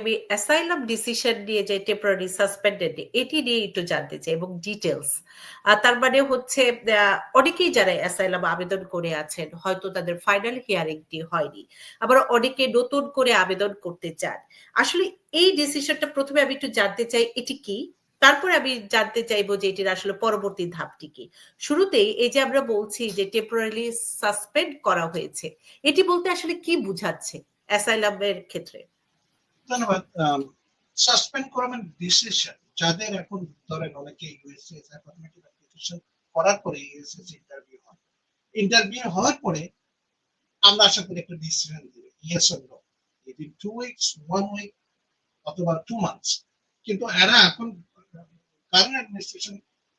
আমি asylum decision নিয়ে যে টেম্পোরারি সাসপেন্ডেড এটি নিয়ে একটু জানতে চাই এবং ডিটেলস তার মানে হচ্ছে অনেকেই যারা অ্যাসাইলাম আবেদন করে আছেন, হয়তো তাদের ফাইনাল হিয়ারিংটি হয়নি, আবার অনেকে নতুন করে আবেদন করতে চান। আসলে এই ডিসিশনটা প্রথমে আমি একটু জানতে চাই, এটি কি? তারপরে আমি জানতে চাইব যে এটির আসলে পরবর্তী ধাপটি কি। শুরুতেই এই যে আমরা বলছি যে টেম্পোরারি সাসপেন্ড করা হয়েছে, এটি বলতে আসলে কি বুঝাচ্ছে অ্যাসাইলামের ক্ষেত্রে? ধন্যবাদ। সাসপেন্ড করা মানে ডিসিশন যাদের এখন ধরেন অনেকে ইউএসএস অ্যাপ্লিকেশন করার পরে ইউএসএস ইন্টারভিউ হয়। ইন্টারভিউ হওয়ার পরে আমরা আশা করি একটা decision yes or no two weeks one week অথবা টু মান্থস কিন্তু এরা এখন current administration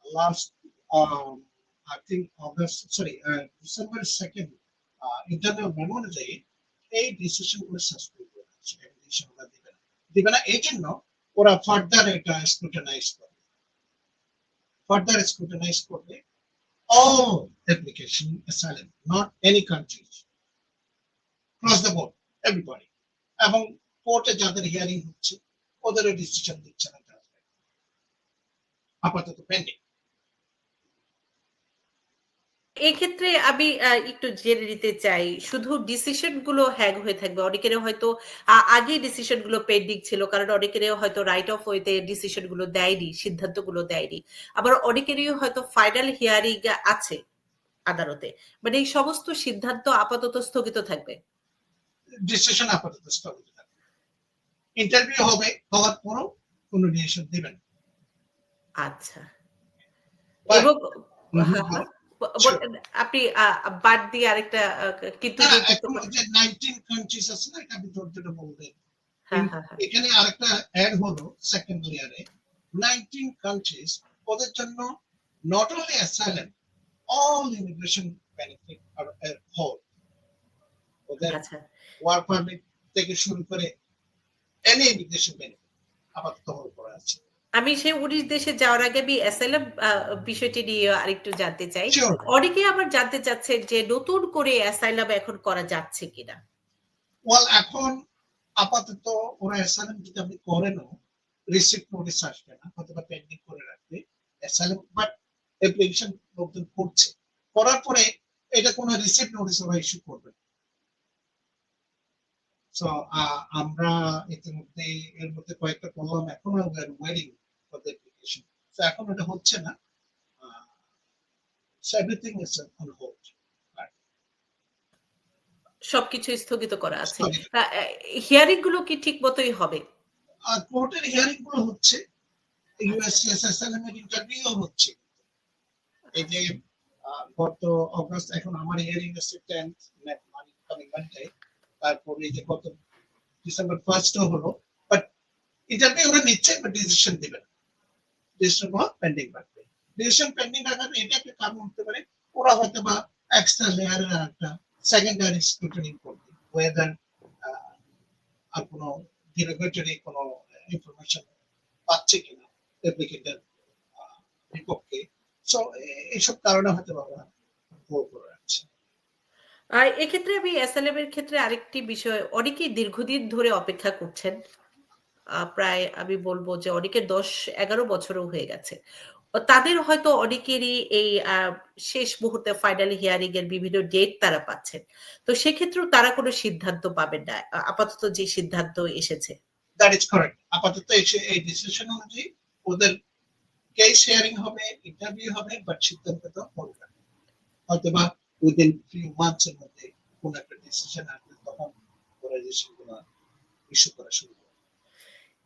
last I think August sorry December second interview memo অনুযায়ী এই ডিসিশনগুলো সাসপেন্ড করে ওরা দিবে না এই জন্য ওরা ফার্দার এটা স্ক্রুটিনাইজ করবে ফার্দার স্ক্রুটিনাইজ করবে all application asylum, not any countries. Cross the board, everybody. এবং কোর্টে যাদের হিয়ারিং হচ্ছে ওদেরও ডিসিশন দিচ্ছে না আপাতত পেন্ডিং এক্ষেত্রে আমি একটু জেনে নিতে চাই। শুধু ডিসিশনগুলো হ্যাং হয়ে থাকবে। অনেকের হয়তো আগে ডিসিশনগুলো পেন্ডিং ছিল কারণ অনেকের হয়তো রাইট অফ ওয়েতে ডিসিশনগুলো দেয়নি সিদ্ধান্তগুলো দেয়নি। আবার অনেকেরই হয়তো ফাইনাল হিয়ারিং আছে আদালতে। মানে এই সমস্ত সিদ্ধান্ত আপাতত স্থগিত থাকবে। ডিসিশন আপাতত স্থগিত থাকবে। ইন্টারভিউ হবে হওয়ার পরও কোনো ডিসিশন দিবেন। আচ্ছা। এবং আপনি বাদ দিয়ে আরেকটা কিন্তু না, দিয়ে যুক্ত এখন করুন। যে 19 কান্ট্রিজ আছে না এটা আমি তোর যেটা বললেন হ্যাঁ হ্যাঁ হ্যাঁ। এখানে আরেকটা অ্যাড হলো সেকেন্ড ইয়ারে 19 কান্ট্রিজ ওদের জন্য not only asylum all immigration benefit R hold ওদের আচ্ছা। ওয়ার্ক পারমিট থেকে শুরু করে এনি ইমিগ্রেশন বেনিফিট আপাতত হোল করা আছে। আমি সেই উনিশ দেশে যাওয়ার আগে আমি অ্যাসাইলাম বিষয়টি নিয়ে আরেকটু জানতে চাই। অনেকে আবার জানতে চাচ্ছেন যে নতুন করে অ্যাসাইলাম এখন করা যাচ্ছে কিনা। ওয়াল এখন আপাতত ওরা অ্যাসাইলাম যদি আপনি করেনও রিসিপ্ট নোটিস আসবে না হয়তো পেন্ডিং করে রাখবে অ্যাসাইলাম বাট অ্যাপ্লিকেশন লোকজন করছে। করার পরে এটা কোনো রিসিপ্ট নোটিস ওরা ইস্যু করবে সো আমরা ইতিমধ্যে এর মধ্যে কয়েকটা করলাম এখনও waiting for the application so এখন এটা হচ্ছে না। So everything is on hold সবকিছু স্থগিত করা আছে। হিয়ারিংগুলো কি ঠিক মতোই হবে? আর কোর্টের হিয়ারিংগুলো হচ্ছে ইউএসএসএসএলএম এর ইন্টারভিউ হচ্ছে। এই যে গত অগস্ট এখন আমার হিয়ারিং আছে টেন্থ মানে কামিং মানডে তারপরে যে গত ডিসেম্বর ফার্স্টও হলো বাট ইন্টারভিউ ওরা নিচ্ছে বাট ডিসিশন দেবে না। পেন্ডিং রাখবে ডিসিশন পেন্ডিং রাখার এটা একটা কারণ হতে পারে, ওরা হয়তো বা এক্সট্রা লেয়ারের একটা সেকেন্ডারি স্ক্রুটিনি করবে ওয়েদার আর কোনো কোনো ইনফরমেশন পাচ্ছে কিনা অ্যাপ্লিকেন্টের বিপক্ষে। সো এইসব কারণে হয়তো বা ওরা করে আর এক্ষেত্রে আমি এসএলএম এর ক্ষেত্রে আরেকটি বিষয়, অনেকেই দীর্ঘদিন ধরে অপেক্ষা করছেন। প্রায় আমি বলব যে অনেকের দশ, এগারো বছরও হয়ে গেছে। তাদের হয়তো অনেকেরই এই শেষ মুহূর্তে ফাইনাল হিয়ারিং এর বিভিন্ন ডেট তারা পাচ্ছেন। তো সেক্ষেত্রেও তারা কোনো সিদ্ধান্ত পাবেন না। আপাতত যে সিদ্ধান্ত এসেছে। দ্যাট ইজ কারেক্ট আপাতত এসে এই ডিসিশন অনুযায়ী ওদের কেস শেয়ারিং হবে ইন্টারভিউ হবে বাট সিদ্ধান্ত তো হবে না। হয়তো বা উইদিন ফিউ মান্থস এর মধ্যে কোন একটা ডিসিশন আসবে তখন ওরা ডিসিশনগুলো ইস্যু করা শুরু করবে।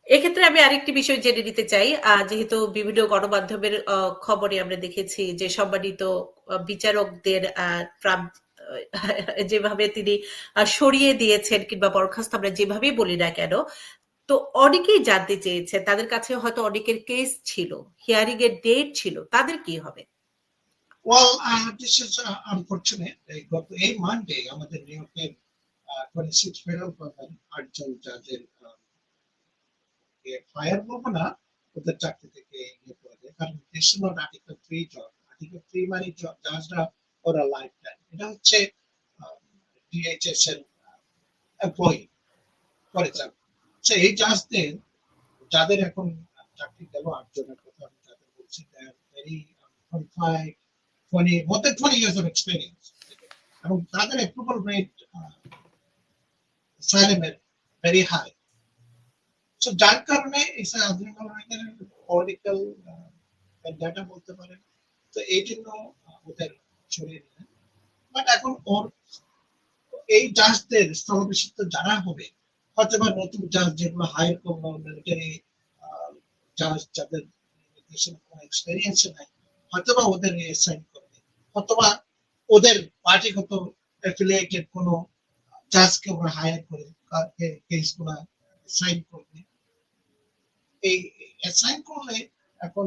এক্ষেত্রে আমি আরেকটি বিষয় জেনে নিতে চাই। যেহেতু বিভিন্ন গণমাধ্যমের খবরে আমরা দেখেছি যে সম্মানিত বিচারকদের যেভাবে তিনি সরিয়ে দিয়েছেন কিংবা বরখাস্ত আমরা যেভাবেই বলি না কেন, তো অনেকেই জানতে চেয়েছে, তাদের কাছে হয়তো অনেকের কেস ছিল হিয়ারিং এর ডেট ছিল, তাদের কি হবে? Well, uh, this is uh, unfortunate. They got a Monday, আমাদের নিয়োগের সিক্স ফেডারেল পাবেন আটজন যাদের ফায়ার করব না ওদের চাকরি থেকে ইয়ে করে দেয় কারণ this not article three job article three মানে জাজরা ওরা লাইফ টাইম এটা হচ্ছে ডিএইচএস এর এমপ্লয়ি করে চাকরি সে এই জাজদের যাদের এখন চাকরি গেল আটজনের কথা আমি তাদের বলছি very কনফ্লাইড 20, more than 20 years of experience. এবং তাদের অ্যাপ্রুভাল রেট সাইলেমের ভেরি হাই সো যার কারণে এই আধুনিক পলিটিক্যাল ডাটা uh, বলতে পারেন তো এই জন্য uh, ওদের ছড়িয়ে দিলেন। বাট এখন ওর এই জাজদের স্থলভিষিক্ত যারা হবে হয়তো বা নতুন জাজ যেগুলো হায়ার করব মিলিটারি জাজ যাদের এক্সপিরিয়েন্স নাই হয়তো বা ওদের সাইন করবে। অথবা ওদের পার্টিগত অ্যাফিলিয়েটেড কোনো জাজকে ওরা হায়ার করে সাইন করবে। এই করলে এখন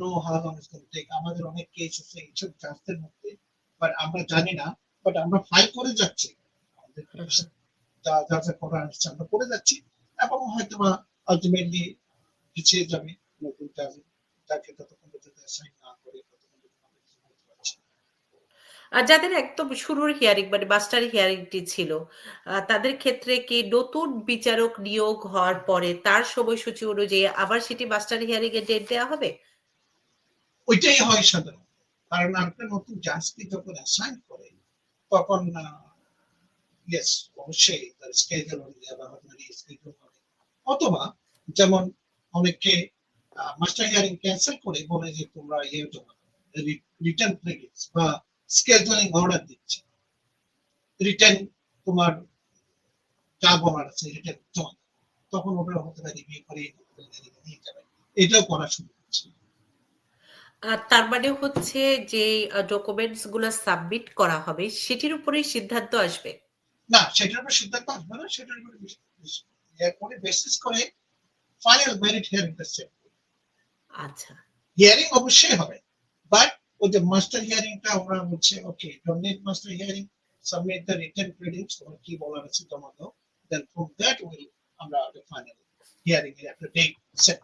নো টেক আমাদের অনেক কেস আছে এইসব মধ্যে বাট আমরা জানি না বাট আমরা ফাইল করে যাচ্ছি। আমাদের যা যা করার আমরা করে যাচ্ছি, এবং হয়তো বা আলটিমেটলি পিছিয়ে যাবে নতুন ততক্ষণ পর্যন্ত না করে ততক্ষণ পর্যন্ত আমরা কিছু বলতে পারছি না। আর যাদের একদম শুরুর হিয়ারিং মানে মাস্টার হিয়ারিংটি ছিল তাদের ক্ষেত্রে কি নতুন বিচারক নিয়োগ হওয়ার পরে তার সময়সূচি অনুযায়ী আবার সেটি মাস্টার হিয়ারিং এর ডেট দেওয়া হবে? ওইটাই হয় সাধারণত কারণ আপনি নতুন জাজকে যখন অ্যাসাইন করে তখন ইয়েস অবশ্যই তার স্কেজুল অনুযায়ী আপনার অথবা যেমন অনেকে মাস্টার হিয়ারিং ক্যান্সেল করে বলে যে তোমরা ইয়ে রিটার্ন প্রেডিক্স বা স্কেজুলিং অর্ডার দিচ্ছে। রিটার্ন তোমার যা বলার আছে রিটার্ন দাও। তখন ওটা হতে পারে রিভিউ করে এটাও করা শুরু করছে। আর তার মানে হচ্ছে যে ডকুমেন্টসগুলো সাবমিট করা হবে সেটির উপরেই সিদ্ধান্ত আসবে? না সেটার উপর সিদ্ধান্ত আসবে না সেটার উপর এরপরে বেসিস করে ফাইনাল মেরিট হিয়ারিং আচ্ছা। হিয়ারিং অবশ্যই হবে বাট ওই যে মাস্টার হিয়ারিংটা ওরা হচ্ছে okay donate master hearing submit the written credits তোমার কি বলার আছে তোমাকে দেন ফ্রম দ্যাট উইল আমরা ফাইনাল হিয়ারিং এর একটা ডেট সেট